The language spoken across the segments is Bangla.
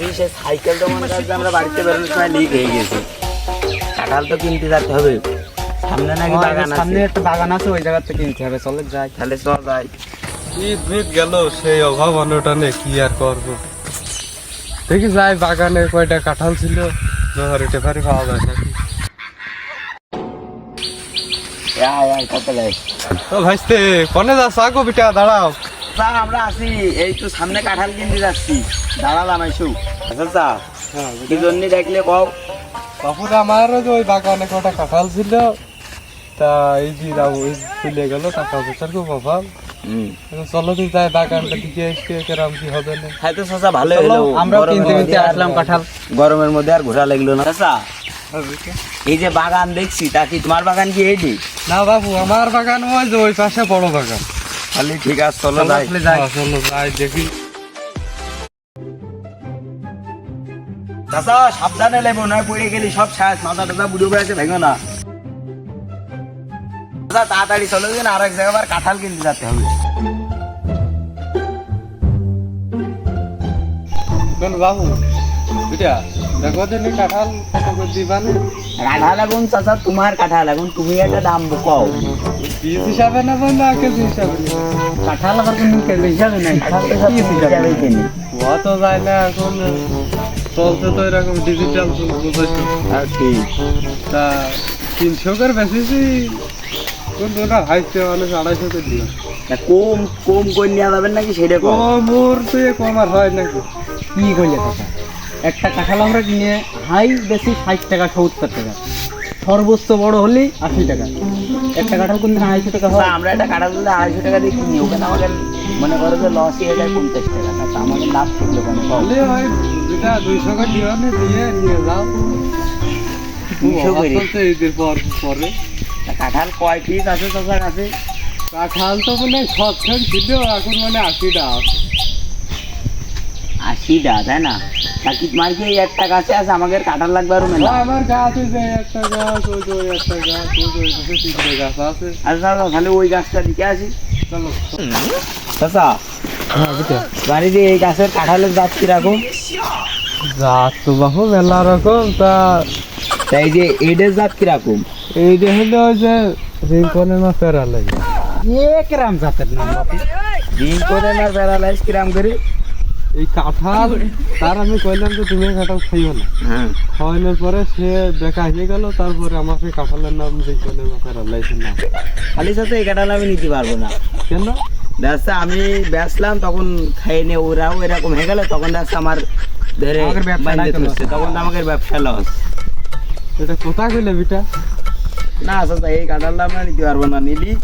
আসি সে সাইকেলটা মনে করছে আমরা বাড়িতে বেরোনোর সময় লিক হয়ে গেছে। কাঁঠাল তো কিনতে যেতে হবে। সামনে নাকি বাগান আছে। সামনে একটা বাগান আছে ওই জায়গা থেকে কিনতে হবে চলে যাই। তাহলে চল যাই। ঈদ মিট গেল সেই অভাব অনটনে কি আর করব? দেখি যাই বাগানে কয়টা কাঁঠাল ছিল জোহারি টেফারি পাওয়া যায় নাকি? ভাইস্তে কনে যাস আগো বিটা দাঁড়াও। স্যার আমরা আসি এই তো সামনে কাঁঠাল কিনতে যাচ্ছি। দাঁড়ালাম আইসু স্যার হ্যাঁ কি জন্য ডাকলে কও? তারপরে আমারও যে ওই বাগানে কটা কাঁঠাল ছিল তা এই যে যাব চলে গেল টাকা পয়সার খুব অভাব। চলো তুই যাই বাগানটা দিকে এসে কেরাম কি হবে না। হ্যাঁ তো চাচা ভালো হলো। আমরাও গরমের কিনতে মধ্যে কিনতে আর- আসলাম কাঁঠাল। গরমের মধ্যে আর ঘোরা লাগল না। চাচা এই যে বাগান দেখছি তা কি তোমার বাগান কি এইটি না বাবু আমার বাগান ওই যে ওই পাশে বড় বাগান। খালি ঠিক আছে চলো যাই। হ্যাঁ, চলো যাই দেখি। চাচা সাবধানে লেবো নয় পড়ে গেলি সব শেষ। মাথা টাথা বুড়ো হয়ে আছে ভেঙো না। চাচা তাড়াতাড়ি চলো দিন আর এক জায়গায় আবার কাঁঠাল কিনতে যেতে হবে। কোন বাবু। বুঝা দেখো যে কাঁঠাল কত করে দিবান কাঁঠাল এখন চাচা তোমার কাঁঠাল এখন তুমি একটা দাম কও পিস হিসাবে নেবেন না কেজি হিসাবে কাঁঠাল আবার কোনো কেজি হিসাবে নাই কাঁঠাল তো হিসাবে। কিনি ও তো যায় না এখন তো এরকম ডিজিটাল বুঝেছ আর ঠিক তা তিনশো করে বেশিছি কোন তোরা হাইতে মানুষ আড়াইশো করে দিও। কম কম করে নেওয়া যাবেন নাকি সেটা কম কমর তুই কম আর হয় নাকি? কি করলে কথা একটা কাঁঠাল আমরা কিনে হাই বেশি ষাট টাকা সত্তর টাকা। সর্বোচ্চ বড় হলে আশি টাকা। একটা কাঁঠাল কোন দিন আড়াইশো টাকা হয়? আমরা একটা কাঁঠাল দিলে আড়াইশো টাকা দিয়ে কিনি। ওখানে আমাদের মনে করো যে লস হয়ে যায় পঞ্চাশ টাকা। তা আমাদের লাভ ওই দুটা দুইশো না দিয়ে নিয়ে যাও। দুইশো করে? চলছে ঈদের পর পরে। কাঁঠাল কয় পিস আছে চাচার কাছে? কাঁঠাল তো মানে সৎখান ছিল এখন মানে আশিটা আছে। আশিটা তাই না? তা কি তোমার কি এই একটা গাছে আছে? আমাদের কাঁঠাল লাগবে আরও মেলা আমার গাছ যে একটা গাছ ওই ওই একটা গাছ ওই তিনটে গাছ আছে। আচ্ছা তাহলে ওই গাছটা দিকে আসি। চলো। চাচা হ্যাঁ বাড়িতে এই গাছের কাঁঠালের জাত কীরকম? জাত তো বাবু মেলা রকম তা তাই যে এডের জাত কীরকম? এই যে হলো ওই যে রিঙ্কনের মা প্যারা লাগে এক রাম জাতের নাম করে না প্যারালাইজ কিরাম করে? এই কাঁঠাল তার আমি কইলাম যে তুমি কাঁঠাল খাইও না। হ্যাঁ। খাওয়ানোর পরে সে দেখা হয়ে গেল তারপরে আমাকে কাঁঠালের নাম প্যারা না। খালি সাথে এই কাঁঠাল আমি নিতে পারব না। কেন? দেখা আমি বেচলাম তখন খাই নিয়ে ওরাও এরকম হয়ে গেল তখন দেখা আমার ধরে। তখন আমাকে ব্যবসা লস। এটা কোথায় গেলে বিটা? না চাচা এই কাঁঠালটা আমরা নিতে পারব না নিলি।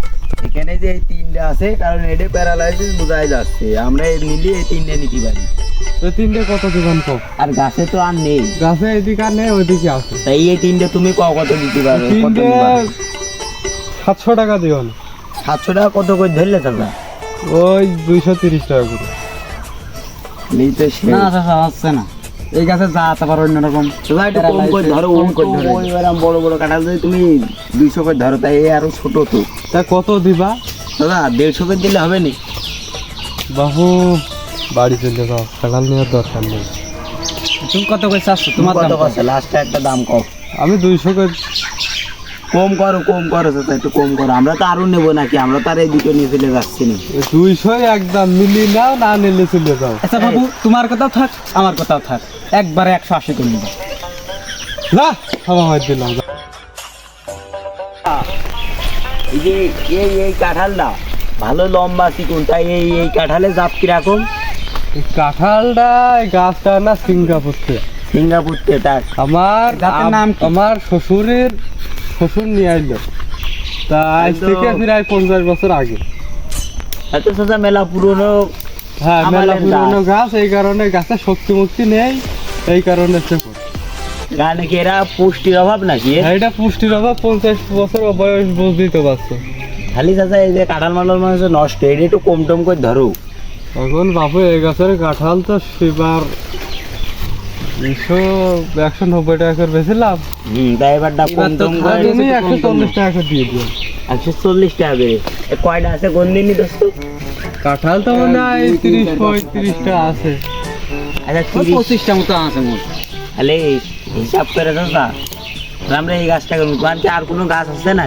এখানে যে এই তিনটে আছে কারণ এটা প্যারালাইসিস বোঝাই যাচ্ছে। আমরা এই নিলি এই তিনটে নিতে পারি। তো তিনটে কত দিবেন কম আর গাছে তো আর নেই। গাছে এদিকে আর নেই ওইদিকে আছে। তাই এই তিনটে তুমি ক কত দিতে পারো তিনটে সাতশো টাকা দিও। না সাতশো টাকা কত করে ধরলে চাচা ওই দুইশো তিরিশ টাকা করে। নিতে না চাচা হচ্ছে না। এই আবার অন্যরকম কম করে ধরো কম করে ধরো। বড় বড় কাঁঠাল যদি তুমি দুইশো করে ধরো তাই এই আরও ছোট তো। তা কত দিবা? দাদা দেড়শো করে দিলে হবে নি? বাবু বাড়ি চলে যাও। কাঁঠাল নেওয়ার দরকার নেই। তুমি কত করে চাচ্ছ? তোমার কত? কষ্ট লাস্টে একটা দাম কম আমি দুইশো করে কম করো কম করো চাচা একটু কম করো। আমরা তো আরও নেব নাকি? আমরা তো আর এই দুটো নিয়ে চলে যাচ্ছি না। দুইশো একদম মিলি নাও না নিলে চলে যাও। আচ্ছা বাবু তোমার কথাও থাক আমার কথাও থাক। একবারে একশো আশি করে নিবো। না হাওয়া হয় দিলাম। এই যে এই এই কাঁঠালটা? ভালো লম্বা চিকুন তাই এই এই কীরকম? কাঁঠালটা এই গাছটা না সিঙ্গাপুর থেকে। সিঙ্গাপুর তেতার আমার নাম আমার শ্বশুরের শ্বশুর নিয়ে আসলো তা আজ থেকে প্রায় পঞ্চাশ বছর আগে। এত সোজা মেলা পুরনো হ্যাঁ মেলা পুরনো গাছ। এই কারণে গাছের শক্তি মুক্তি নেই এই কারণে গানে কি এরা পুষ্টির অভাব নাকি? এর? এটা পুষ্টির অভাব পঞ্চাশ বছর বয়স বুঝতেই তো পারছ। খালি চাচা এই যে কাঁঠাল মালাল মানুষ নষ্ট এটা একটু কম টম করে ধরো। এখন বাবু এই গাছের কাঁঠাল তো সেবার দুশো একশো নব্বই টাকা করে বেছিলাম হুম তাই এবারটা কম টম করে তুমি একশো চল্লিশ টাকা করে দিয়ে দিও। একশো চল্লিশ টাকা করে। কয়টা আছে কোন দিনই দোস্ত? কাঁঠাল তো মনে হয় তিরিশ পঁয়ত্রিশটা আছে। আচ্ছা পঁচিশটা মতো আছে মোট। তাহলে হিসাব করে না। আমরা এই গাছটা করব তোমার কি আর কোনো গাছ আছে না?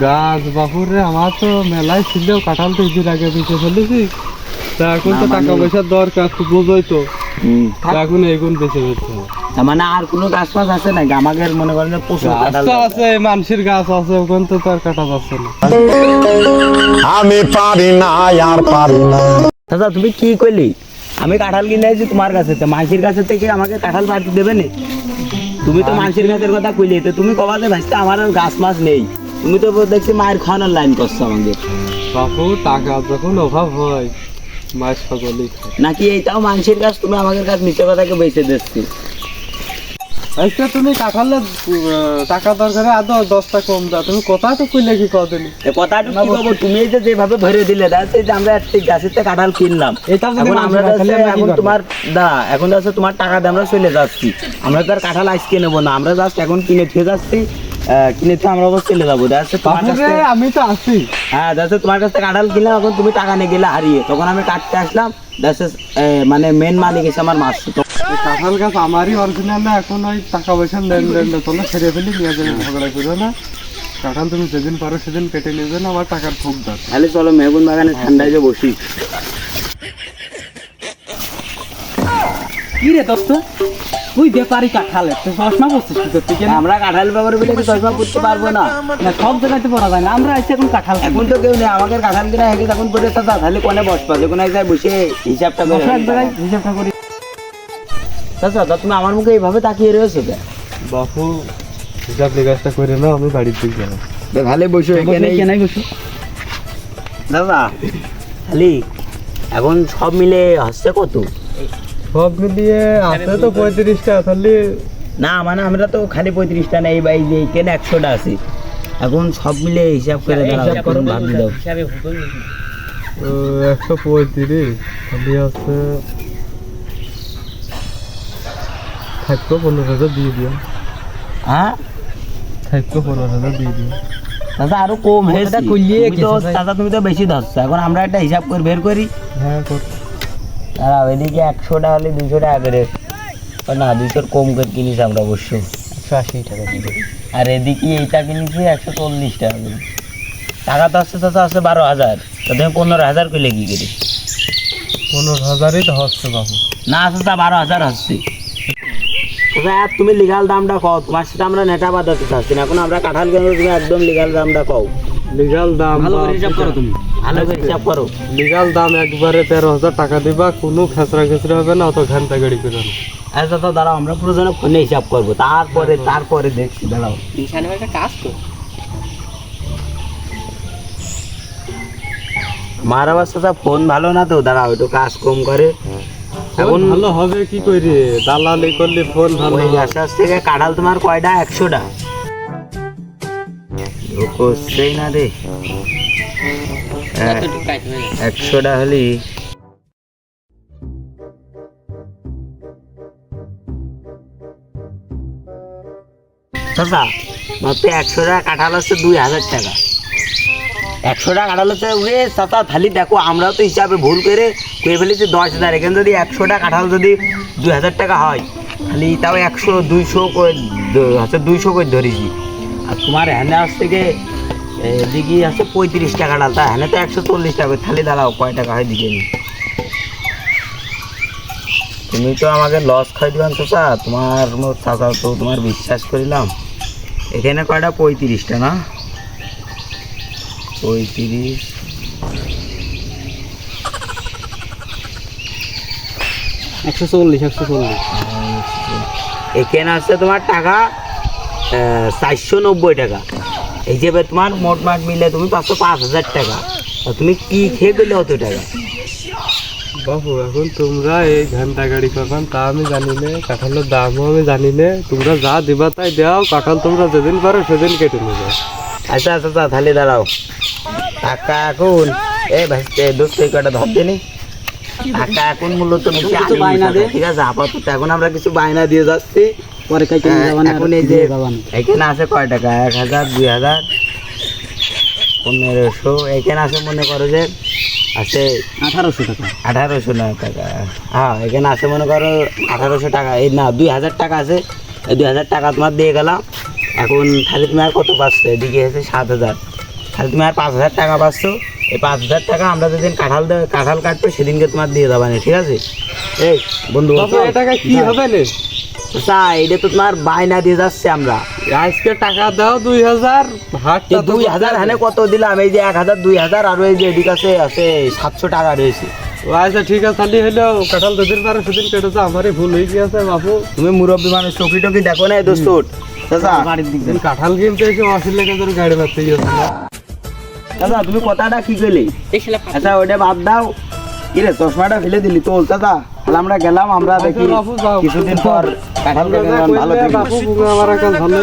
গাছ বাপুরে আমার তো মেলায় ছিল কাঁঠাল তো ঈদের আগে বেঁচে ফেলেছি। তা এখন তো টাকা মানে- পয়সার দরকার তো। বোঝোই তো এখন এগুন বেঁচে তার মানে আর কোনো গাছ ফাছ আছে নাকি? আমাদের মনে করেন প্রচুর গাছ। আছে মানুষের গাছ আছে ওখান তো তার কাটা যাচ্ছে না। আমি পারি না আর পারি না। দাদা তুমি কি করলি আমি কাঁঠাল কিনে আছি তোমার কাছে তো মানসির কাছে থেকে আমাকে কাঁঠাল পাড়তে দেবে না? তুমি তো মানসির গাছের কথা কইলে তো তুমি কবাতে ভাসতে আমার আর গাছ মাছ নেই। তুমি তো দেখছি মায়ের খাওয়ানোর লাইন করছ আমাদের বাপু টাকা যখন অভাব হয় মাছ সকলেই নাকি এইটাও মানসির কাছ তুমি আমাদের কাছে মিথ্যে কথাকে বেঁচে দিচ্ছি। আচ্ছা তুমি কাঁঠালে টাকা দরকারে আদৌ দশটা কম দাও। তুমি কোথায় তো কইলে কি কথাটা কি বলব তুমি এই যে যেভাবে ধরে দিলে that's এই যে আমরা একটা গাছের থেকে কাঁঠাল কিনলাম। এখন আমরা এখন তোমার দাঁড়া এখন যাচ্ছে তোমার টাকা দিয়ে আমরা চলে যাচ্ছি। আমরা তো আর কাঁঠাল আজকে নেব না আমরা জাস্ট এখন কিনে খেয়ে যাচ্ছি কিনে আমরা আবার চলে যাব। আমি তো আছি। হ্যাঁ তোমার কাছ থেকে কাঁঠাল কিনলাম এখন তুমি টাকা নিয়ে গেলে হারিয়ে। তখন আমি কাটতে আসলাম যাচ্ছে মানে মেন মালিক এসে আমার মাছ এই কাঁঠাল গাছ আমারই অরিজিনাল না এখন ওই টাকা পয়সা তোমরা ছেড়ে ফেলি নিয়ে যাবে ঝগড়া করো না। কাঁঠাল তুমি যেদিন পারো সেদিন কেটে নিয়ে যান আমার টাকার খুব তাহলে চলো মেহগুন বাগানে ঠান্ডায় যে বসি। কি রে দোস্ত? তুই ব্যাপারি কাঁঠালে তুই চশমা করছিস কি করতে কেন আমরা কাঁঠাল ব্যবহার বলে কি চশমা করতে পারব না। না সব জায়গাতে পড়া যায় না আমরা আইসি এখন কাঁঠাল এখন তো কেউ নেই আমাদের কাঁঠাল কিনা হেঁকে তখন পরে থাকা তাহলে কোনে বসবা? যখন এক জায়গায় বসে হিসাবটা করে এক জায়গায় হিসাবটা করি চাচা তা তুমি আমার মুখে এইভাবে তাকিয়ে রয়েছো কে বাপু হিসাব নিকাশটা করে নাও আমি বাড়ির দিকে যাব। ভালো বসে এখানে কেনাই বসে? দাদা খালি এখন সব মিলে হচ্ছে কত? সব মিলিয়ে আছে তো পঁয়ত্রিশটা তাহলে না মানে আমরা তো খালি পঁয়ত্রিশটা নেই বা এই যে এখানে একশোটা আছে। এখন সব মিলে হিসাব করে করুন ভাবি দাও। একশো পঁয়ত্রিশ তাহলে আছে থাকতো পনেরো হাজার দিয়ে দিও। হ্যাঁ? থাকতো পনেরো হাজার দিয়ে দিও। দাদা আরও কম হয়েছে দাদা তুমি তো বেশি ধরছো এখন আমরা একটা হিসাব করে বের করি। হ্যাঁ কর। দাঁড়াও এদিকে একশোটা হলে দুশো টাকা করে না দুশোর কম করে কিনিস আমরা অবশ্য একশো আশি টাকা দিবে আর এদিকে এইটা কিনেছি একশো চল্লিশ টাকা করে। টাকা তো আসছে তো আসছে বারো হাজার। তো তুমি পনেরো হাজার করলে কি করি পনেরো হাজারই তো হচ্ছে বাবু। না তা বারো হাজার আর তুমি লিগাল দামটা কও তোমার সাথে আমরা নেটা বাঁধাতে চাচ্ছি না এখন আমরা কাঁঠাল তুমি একদম লিগাল দামটা কও। লিগাল দাম ভালো করে হিসাব করো তুমি ভালো করে হিসাব করো। লিগাল দাম একবারে তেরো হাজার টাকা দিবা কোনো খেসরা খেসরা হবে না অত ঘণ্টা গাড়ি করে আচ্ছা তো দাঁড়াও আমরা প্রয়োজনে ফোনে হিসাব করব তারপরে তারপরে দেখছি দাঁড়াও। মার আবার সাথে ফোন ভালো না তো দাঁড়াও একটু কাজ কম করে। এখন ভালো হবে কি করি দালালি করলে ফোন ভালো ওই আস্তে থেকে কাঁঠাল তোমার কয়টা একশোটা করছেই না রে। একশোটা হলি। চাচা মাত্র একশো টাকা কাঁঠাল হচ্ছে দুই হাজার টাকা। একশো টাকা কাঁঠাল হচ্ছে ওরে চাচা, খালি দেখো, আমরাও তো হিসাবে ভুল করে করে ফেলেছি দশ হাজার। এখানে যদি একশো টাকা কাঁঠাল যদি দুই হাজার টাকা হয়, খালি তাও একশো, দুইশো করে হচ্ছে দুইশো করে ধরেছি। আর তোমার হ্যানে আজ থেকে এদিকে আছে পঁয়ত্রিশ টাকা ডাল তা হ্যানে তো একশো চল্লিশ টাকা থালি দাঁড়াও, কয় টাকা হয় দিকে তুমি তো আমাকে লস খাই দিবান তো তোমার মোর চাচা তো তোমার বিশ্বাস করিলাম? এখানে কয়টা? পঁয়ত্রিশটা না? পঁয়ত্রিশ একশো চল্লিশ একশো চল্লিশ। এখানে আছে তোমার টাকা? চারশো নব্বই টাকা। এই যে তোমার মোট মাঠ মিলে তুমি পাঁচশো পাঁচ হাজার টাকা। আর তুমি কি খেয়ে পেলে অত টাকা? বাবু এখন তোমরা এই ঘণ্টা গাড়ি করবান তা আমি জানি না কাঁঠালের দামও আমি জানি না তোমরা যা দিবা তাই দাও কাঁঠাল তোমরা যেদিন পারো সেদিন কেটে নেবে। আচ্ছা আচ্ছা আচ্ছা তাহলে দাঁড়াও। টাকা এখন এ ভাই দোস্ত এই কটা ধর দেনি? টাকা এখন মূলত ঠিক আছে আপাতত এখন আমরা কিছু বায়না দিয়ে যাচ্ছি। পরে এখন এই যে এখানে আছে কয় টাকা? এক হাজার দুই হাজার পনেরোশো। এখানে আছে মনে করো যে আছে? আঠারোশো টাকা। আঠারোশো টাকা। হ্যাঁ এখানে আছে মনে করো আঠারোশো টাকা। এই না দুই হাজার টাকা আছে। এই দুই হাজার টাকা তোমার দিয়ে গেলাম। এখন খালি তুমি আর কত পাচ্ছ? এদিকে এসে সাত হাজার। খালি তুমি আর পাঁচ হাজার টাকা পাচ্ছ। এই পাঁচ হাজার টাকা আমরা যেদিন কাঁঠাল কাঁঠাল কাটবো সেদিনকে তোমার দিয়ে দেবা না ঠিক আছে? এই বন্ধু টাকা কি হবে আচ্ছা এটা তো তোমার বায়না দিয়ে যাচ্ছে আমরা। আজকে টাকা দাও দুই হাজার দুই হাজার হানে কত দিলাম? এই যে এক হাজার দুই হাজার আর এই যে এদিকে আছে আছে সাতশো টাকা রয়েছে। আচ্ছা ঠিক আছে তাহলে হলো কাঁঠাল যেদিন পারে সেদিন কেটেছে আমারই ভুল হয়ে গিয়েছে বাবু তুমি মুরব্বী মানুষ চকি টকি দেখো না দোস্ত কাঁঠাল কিনতে এসে অশি লেগে তোর গাড়ি গিয়েছে দাদা তুমি কথাটা কি করলে আচ্ছা ওইটা বাদ দাও। কি রে চশমাটা ফেলে দিলি তোল দাদা। তাহলে আমরা গেলাম আমরা দেখি বাবু কিছুদিন পর কাঁঠাল ভালো